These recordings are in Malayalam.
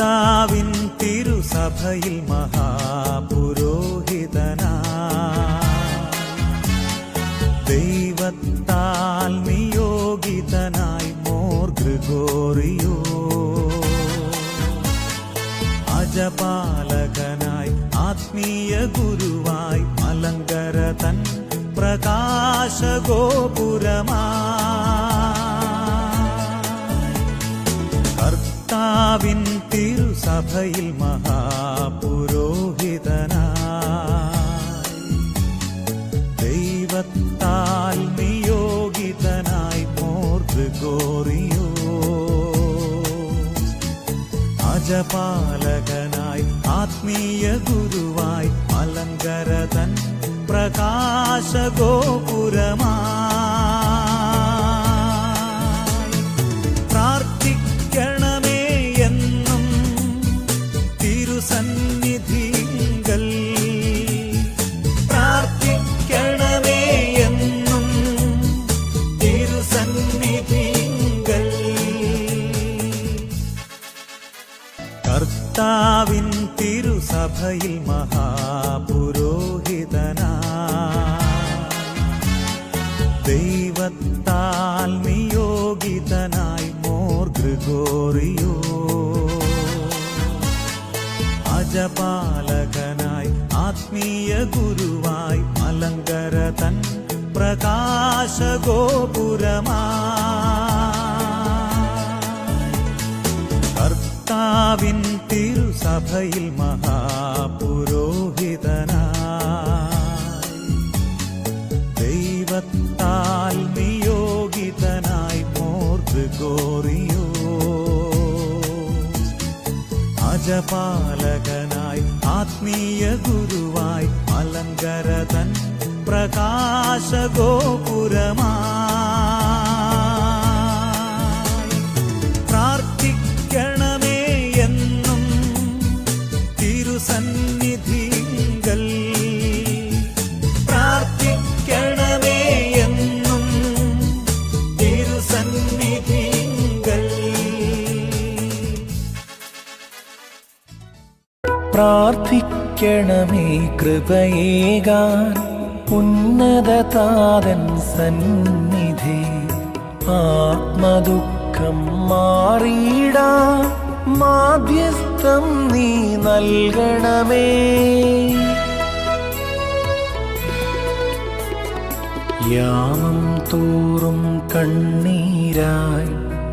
കർത്താവിൻ തിരുസഭയിൽ മഹാപുരോഹിതനാ. ദൈവത്താൽ നിയോഗിതനായി മോർ ഗൃഗോറിയോ അജപാലകനായി ആത്മീയ ഗുരുവായി അലങ്കര തൻ പ്രകാശഗോപുരമായി കർത്താവിൻ തിരുസഭയിൽ മഹാപുരോഹിതനായി. ദൈവത്താൽ നിയോഗിതനായി മോർദ് ഗോറിയോ. അജപാലകനായി ആത്മീയ ഗുരുവായി അലങ്കരതൻ പ്രകാശ പ്രകാശഗോപുരമായി കർത്താവിൻ തിരുസഭയിൽ മഹാപുരോഹിതനാ. ദൈവത്താൽ നിയോഗിതനായി മോർ ഗ്രിഗോറിയോ അജപാലകനായി ആത്മീയ ഗുരുവായി മലങ്കര തൻ പ്രകാശഗോപുരമായി തിരുസഭയിൽ മഹാപുരോഹിതനായി. ദൈവത്താൽ നിയോഗിതനായി മോർത്ത് ഗ്രിഗോറിയോ അജപാലകനായി ആത്മീയ ഗുരുവായി അലങ്കരതൻ പ്രകാശ പ്രകാശഗോപുരമായി പ്രാർത്ഥിക്കണമേ കൃപയേകാൻ ഉന്നതതാതൻ സന്നിധി. ആത്മദുഃഖം മാറിയിടാ മാധ്യസ്ഥം നീ നൽകണമേ. യാമം തോറും കണ്ണീരായി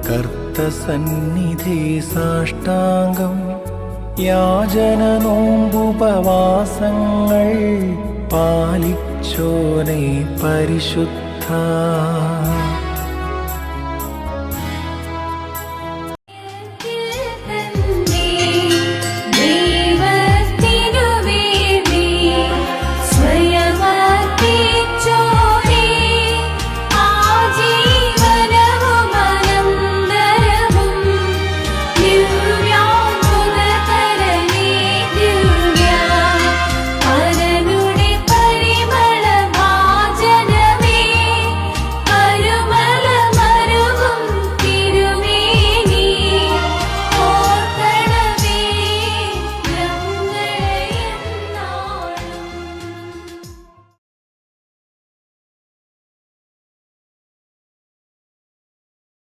കർത്തസന്നിധി സാഷ്ടാംഗം യാചന നോമ്പുപവാസങ്ങൾ പാലിച്ചോനെ പരിശുദ്ധ.